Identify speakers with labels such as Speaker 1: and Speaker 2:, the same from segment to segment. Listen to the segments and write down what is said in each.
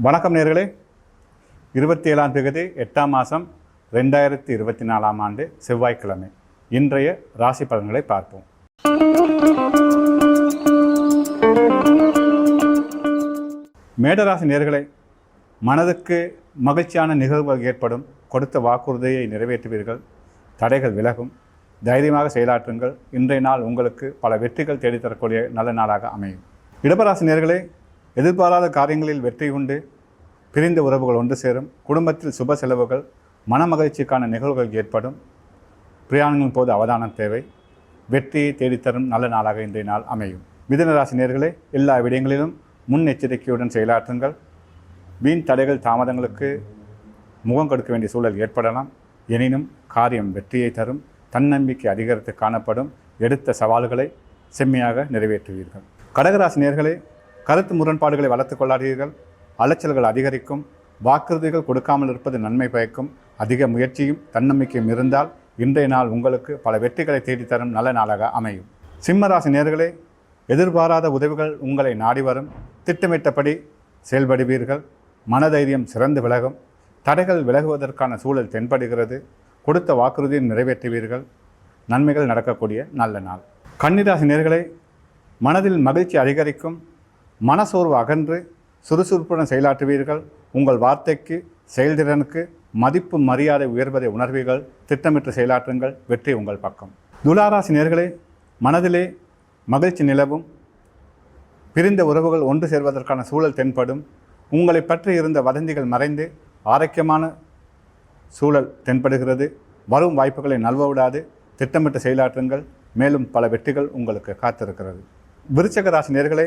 Speaker 1: வணக்கம் நேர்களே. இருபத்தி ஏழாம் தேதி எட்டாம் மாதம் ரெண்டாயிரத்தி இருபத்தி நாலாம் ஆண்டு செவ்வாய்க்கிழமை. இன்றைய ராசி பலன்களை பார்ப்போம். மேடராசி நேர்களே மனதுக்கு மகிழ்ச்சியான நிகழ்வுகள் ஏற்படும். கொடுத்த வாக்குறுதியை நிறைவேற்றுவீர்கள். தடைகள் விலகும். தைரியமாக செயலாற்றுங்கள். இன்றைய நாள் உங்களுக்கு பல வெற்றிகள் தேடித்தரக்கூடிய நல்ல நாளாக அமையும். இடபராசி நேர்களே எதிர்பாராத காரியங்களில் வெற்றி உண்டு பிரிந்த உறவுகள் ஒன்று சேரும் குடும்பத்தில் சுப செலவுகள் மனமகிழ்ச்சிக்கான நிகழ்வுகள் ஏற்படும். பிரயாணங்களின் போது அவதானம் தேவை. வெற்றியை தேடித்தரும் நல்ல நாளாக இன்றைய நாள் அமையும். மிதுன நேர்களே எல்லா விடயங்களிலும் முன்னெச்சரிக்கையுடன் செயலாற்றுங்கள். வீண் தடைகள் தாமதங்களுக்கு முகம் கொடுக்க வேண்டிய சூழல் ஏற்படலாம். எனினும் காரியம் வெற்றியை தரும் தன்னம்பிக்கை அதிகரித்து காணப்படும். எடுத்த சவால்களை செம்மையாக நிறைவேற்றுவீர்கள். கடகராசி நேர்களே கருத்து முரண்பாடுகளை வளர்த்து கொள்ளாதீர்கள். அலைச்சல்கள் அதிகரிக்கும். வாக்குறுதிகள் கொடுக்காமல் இருப்பது நன்மை பயக்கும். அதிக முயற்சியும் தன்னம்பிக்கையும் இருந்தால் இன்றைய நாள் உங்களுக்கு பல வெற்றிகளை தேடித்தரும் நல்ல நாளாக அமையும். சிம்மராசி நேர்களே எதிர்பாராத உதவிகள் உங்களை நாடி வரும். திட்டமிட்டபடி செயல்படுவீர்கள். மனதைரியம் சிறந்து விலகும். தடைகள் விலகுவதற்கான சூழல் தென்படுகிறது. கொடுத்த வாக்குறுதியை நிறைவேற்றுவீர்கள். நன்மைகள் நடக்கக்கூடிய நல்ல நாள். கன்னிராசி நேர்களை மனதில் மகிழ்ச்சி அதிகரிக்கும். மனசோர்வு அகன்று சுறுசுறுப்புடன் செயலாற்றுவீர்கள். உங்கள் வார்த்தைக்கு செயல்திறனுக்கு மதிப்பு மரியாதை உயர்வதை உணர்வீர்கள். திட்டமிட்டு செயலாற்றுங்கள். வெற்றி உங்கள் பக்கம். துளாராசி நேர்களே மனதிலே மகிழ்ச்சி நிலவும். பிரிந்த உறவுகள் ஒன்று சேர்வதற்கான சூழல் தென்படும். உங்களை பற்றி இருந்த வதந்திகள் மறைந்து ஆரோக்கியமான சூழல் தென்படுகிறது. வரும் வாய்ப்புகளை நல்வ விடாது திட்டமிட்டு செயலாற்றுங்கள். மேலும் பல வெற்றிகள் உங்களுக்கு காத்திருக்கிறது. விருச்சக ராசி நேர்களே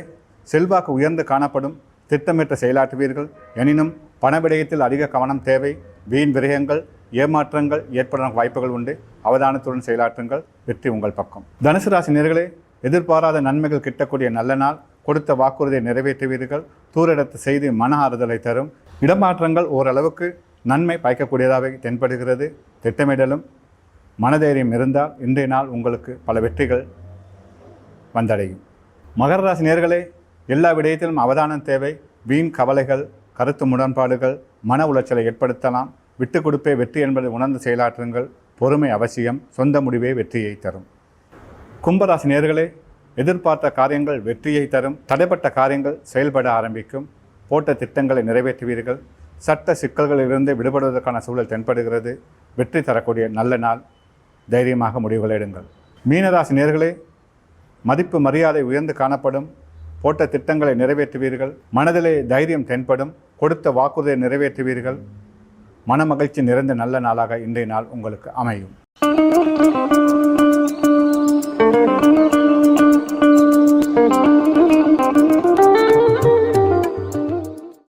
Speaker 1: செல்வாக்கு உயர்ந்து காணப்படும் திட்டமிட்டு செயலாற்றுவீர்கள். எனினும் பண விடயத்தில் அதிக கவனம் தேவை. வீண் விரயங்கள் ஏமாற்றங்கள் ஏற்பட வாய்ப்புகள் உண்டு. அவதானத்துடன் செயலாற்றுங்கள். வெற்றி உங்கள் பக்கம். தனுசு ராசி நேர்களே எதிர்பாராத நன்மைகள் கிட்டக்கூடிய நல்ல நாள். கொடுத்த வாக்குறுதியை நிறைவேற்றுவீர்கள். தூரெடுத்த செய்தி மன ஆறுதலை தரும். இடமாற்றங்கள் ஓரளவுக்கு நன்மை பயக்கக்கூடியதாக தென்படுகிறது. திட்டமிடலும் மனதைரியம் இருந்தால் இன்றைய நாள் உங்களுக்கு பல வெற்றிகள் வந்தடையும். மகர ராசி நேர்களே எல்லா விடயத்திலும் அவதானம் தேவை. வீண் கவலைகள் கருத்து முரண்பாடுகள் மன உளைச்சலை ஏற்படுத்தலாம். விட்டு கொடுப்பே வெற்றி என்பதை உணர்ந்து செயலாற்றுங்கள். பொறுமை அவசியம். சொந்த முடிவே வெற்றியை தரும். கும்பராசி நேர்களே எதிர்பார்த்த காரியங்கள் வெற்றியை தரும். தடைப்பட்ட காரியங்கள் செயல்பட ஆரம்பிக்கும். போட்ட திட்டங்களை நிறைவேற்றுவீர்கள். சட்ட சிக்கல்களிலிருந்து விடுபடுவதற்கான சூழல் தென்படுகிறது. வெற்றி தரக்கூடிய நல்ல நாள். தைரியமாக முடிவுகளை எடுங்கள். மீனராசி நேர்களே மதிப்பு மரியாதை உயர்ந்து காணப்படும். போட்ட திட்டங்களை நிறைவேற்றுவீர்கள். மனதிலே தைரியம் தென்படும். கொடுத்த வாக்குறுதியை நிறைவேற்றுவீர்கள். மனமகிழ்ச்சி நிறைந்த நல்ல நாளாக இன்றைய நாள் உங்களுக்கு அமையும்.